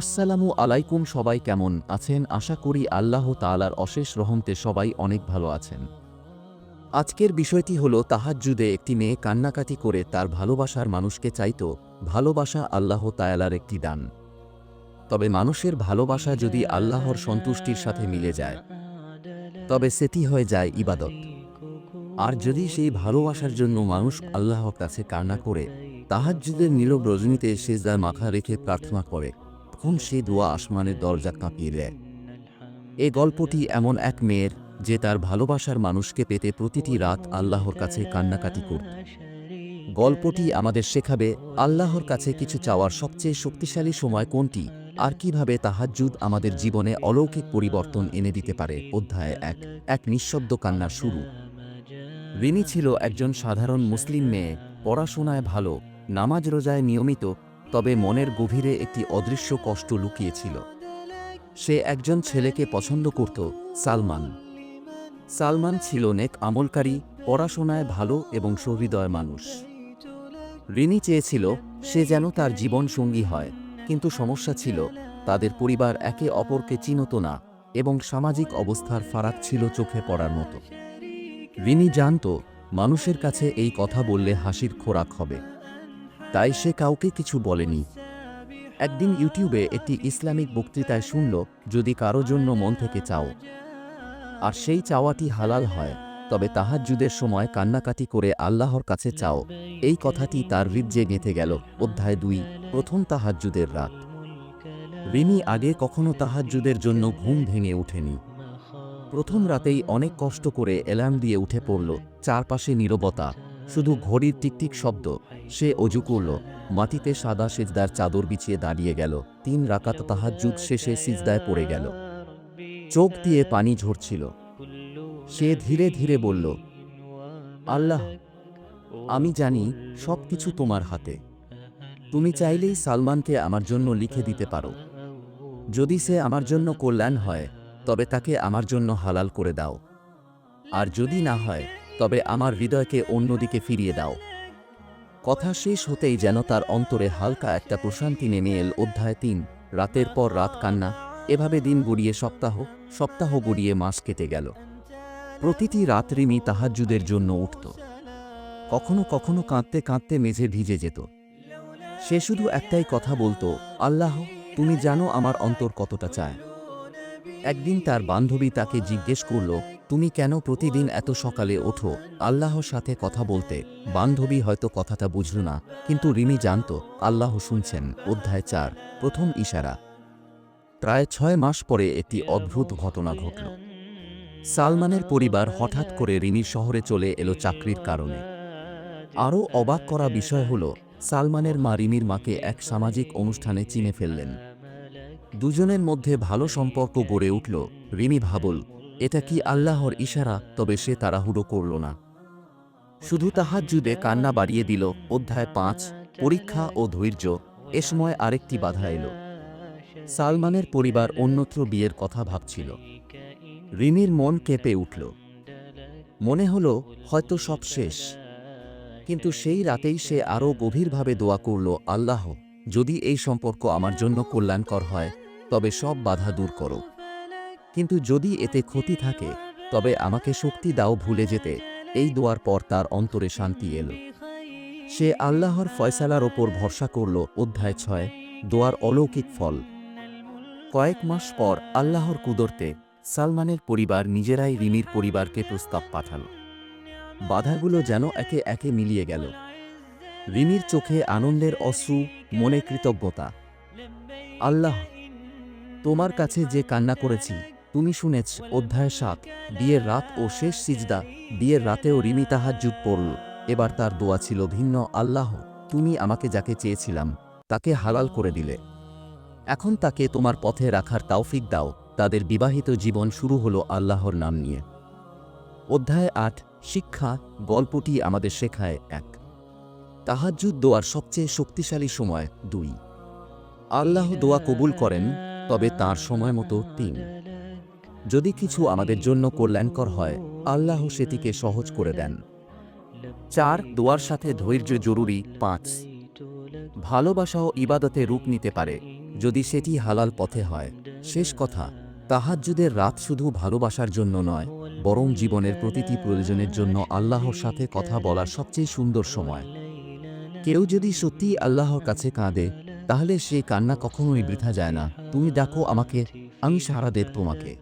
আসসালামু আলাইকুম, সবাই কেমন আছেন? আশা করি আল্লাহ তাআলার অশেষ রহমতে সবাই অনেক ভালো আছেন। আজকের বিষয়টি হলো তাহাজ্জুদে একটি মেয়ে কান্নাকাটি করে তার ভালোবাসার মানুষকে চাইত ভালোবাসা আল্লাহ তায়ালার একটি দান। তবে মানুষের ভালোবাসা যদি আল্লাহর সন্তুষ্টির সাথে মিলে যায়, তবে সেটি হয়ে যায় ইবাদত। আর যদি সেই ভালোবাসার জন্য মানুষ আল্লাহর কাছে কান্না করে, তাহাজ্জুদের নীরব রজনীতে সেজদার মাথা রেখে প্রার্থনা করে তখন সে দোয়া আসমানের দরজা কাঁপিয়ে দেয়। এ গল্পটি এমন এক মেয়ের, যে তার ভালোবাসার মানুষকে পেতে প্রতিটি রাত আল্লাহর কাছে কান্নাকাটি করত। গল্পটি আমাদের শেখাবে, আল্লাহর কাছে কিছু চাওয়ার সবচেয়ে শক্তিশালী সময় কোনটি, আর কীভাবে তাহাজ্জুদ আমাদের জীবনে অলৌকিক পরিবর্তন এনে দিতে পারে? অধ্যায় এক এক নিঃশব্দ কান্না শুরু। রিনি ছিল একজন সাধারণ মুসলিম মেয়ে, পড়াশোনায় ভালো, নামাজ রোজায় নিয়মিত তবে মনের গভীরে একটি অদৃশ্য কষ্ট লুকিয়েছিল। সে একজন ছেলেকে পছন্দ করত, সালমান। সালমান ছিল নেক আমলকারী, পড়াশোনায় ভালো এবং সহৃদয় মানুষ। রিনি চেয়েছিল সে যেন তার জীবন সঙ্গী হয়, কিন্তু সমস্যা ছিল, তাদের পরিবার একে অপরকে চিনত না এবং সামাজিক অবস্থার ফারাক ছিল চোখে পড়ার মতো। রিনি জানত, মানুষের কাছে এই কথা বললে হাসির খোরাক হবে। তাই সে কাউকে কিছু বলেনি। একদিন ইউটিউবে একটি ইসলামিক বক্তৃতায় শুনল, যদি কারও জন্য মন থেকে চাও, আর সেই চাওয়াটি হালাল হয়, তবে তাহাজ্জুদের সময় কান্নাকাটি করে আল্লাহর কাছে চাও। এই কথাটি তার হৃদয়ে গেঁথে গেল। অধ্যায় দুই, প্রথম তাহাজ্জুদের রাত। রিনি আগে কখনো তাহাজ্জুদের জন্য ঘুম ভেঙে ওঠেনি। প্রথম রাতেই অনেক কষ্ট করে অ্যালার্ম দিয়ে উঠে পড়ল, চারপাশে নীরবতা। শুধু ঘড়ির টিকটিক শব্দ। সে অজু করল। মাটিতে সাদা সিজদার চাদর বিছিয়ে দাঁড়িয়ে গেল। তিন রাকাত তাহাজ্জুদ শেষে সিজদায় পড়ে গেল। চোখ দিয়ে পানি ঝরছিল। সে ধীরে ধীরে বলল, আল্লাহ, আমি জানি সব কিছু তোমার হাতে। তুমি চাইলেই সালমানকে আমার জন্য লিখে দিতে পারো। যদি সে আমার জন্য কল্যাণ হয়, তবে তাকে আমার জন্য হালাল করে দাও। আর যদি না হয় তবে আমার হৃদয়কে অন্যদিকে ফিরিয়ে দাও। কথা শেষ হতেই যেন তার অন্তরে হালকা একটা প্রশান্তি নেমে এল অধ্যায় তিন, রাতের পর রাত কান্না, এভাবে দিন গড়িয়ে সপ্তাহ সপ্তাহ গড়িয়ে মাস কেটে গেল। প্রতিটি রাত রিমি তাহাজ্জুদের জন্য উঠত। কখনো কখনো কাঁদতে কাঁদতে মেঝে ভিজে যেত। সে শুধু একটাই কথা বলতো, আল্লাহ, তুমি জানো আমার অন্তর কতটা চায়। একদিন তার বান্ধবী তাকে জিজ্ঞেস করল, তুমি কেন প্রতিদিন এত সকালে ওঠো? আল্লাহর সাথে কথা বলতে, বান্ধবী হয়তো কথাটা বুঝল না, কিন্তু রিমি জানত, আল্লাহ শুনছেন। অধ্যায় চার, প্রথম ইশারা। প্রায় ছয় মাস পরে একটি অদ্ভুত ঘটনা ঘটল। সালমানের পরিবার হঠাৎ করে রিনির শহরে চলে এলো চাকরির কারণে। আরও অবাক করা বিষয় হল, সালমানের মা রিমির মাকে এক সামাজিক অনুষ্ঠানে চিনে ফেললেন। দুজনের মধ্যে ভালো সম্পর্ক গড়ে উঠল। রিমি ভাবল, এটা কি আল্লাহর ইশারা? তবে সে তাড়াহুড়ো করল না। শুধু তাহাজ্জুদে কান্না বাড়িয়ে দিল। অধ্যায় পাঁচ, পরীক্ষা ও ধৈর্য। এ সময় আরেকটি বাধা এলো। সালমানের পরিবার অন্যত্র বিয়ের কথা ভাবছিল। রিমির মন কেঁপে উঠল। মনে হল, হয়তো সব শেষ। কিন্তু সেই রাতেই সে আরও গভীরভাবে দোয়া করল, আল্লাহ, যদি এই সম্পর্ক আমার জন্য কল্যাণকর হয় তবে সব বাধা দূর করো। কিন্তু যদি এতে ক্ষতি থাকে, তবে আমাকে শক্তি দাও ভুলে যেতে। এই দোয়ার পর তার অন্তরে শান্তি এলো। সে আল্লাহর ফয়সালার ওপর ভরসা করল, অধ্যায় ছয়, দোয়ার অলৌকিক ফল। কয়েক মাস পর আল্লাহর কুদরতে সালমানের পরিবার নিজেরাই রিমির পরিবারকে প্রস্তাব পাঠাল। বাধাগুলো যেন একে একে মিলিয়ে গেল। রিমির চোখে আনন্দের অশ্রু, মনে কৃতজ্ঞতা। আল্লাহ তোমার কাছে যে কান্না করেছি, তুমি শুনেছ, অধ্যায় সাত, বিয়ের রাত ও শেষ সিজদা, বিয়ের রাতেও রিমি তাহাজ্জুদ পড়ল। এবার তার দোয়া ছিল ভিন্ন, আল্লাহ, তুমি আমাকে যাকে চেয়েছিলাম, তাকে হালাল করে দিলে। এখন তাকে তোমার পথে রাখার তাওফিক দাও, তাদের বিবাহিত জীবন শুরু হলো আল্লাহর নাম নিয়ে। অধ্যায় আট, শিক্ষা, গল্পটি আমাদের শেখায় এক। তাহাজ্জুদ দোয়ার সবচেয়ে শক্তিশালী সময় দুই। আল্লাহ দোয়া কবুল করেন তবে তার সময় মতো তিন। যদি কিছু আমাদের জন্য কল্যাণকর হয়, আল্লাহ সেটিকে সহজ করে দেন। চার, দোয়ার সাথে ধৈর্য জরুরি। পাঁচ ভালোবাসাও ইবাদতে রূপ নিতে পারে। যদি সেটি হালাল পথে হয়, শেষ কথা, তাহাজ্জুদের রাত শুধু ভালোবাসার জন্য নয়, বরং জীবনের প্রতিটি প্রয়োজনের জন্য আল্লাহর সাথে কথা বলার সবচেয়ে সুন্দর সময়। কেউ যদি সত্যি আল্লাহর কাছে কাঁদে তাহলে সেই কান্না কখনোই বৃথা যায় না। তুমি ডাকো আমাকে আমি সারা দেব তোমাকে।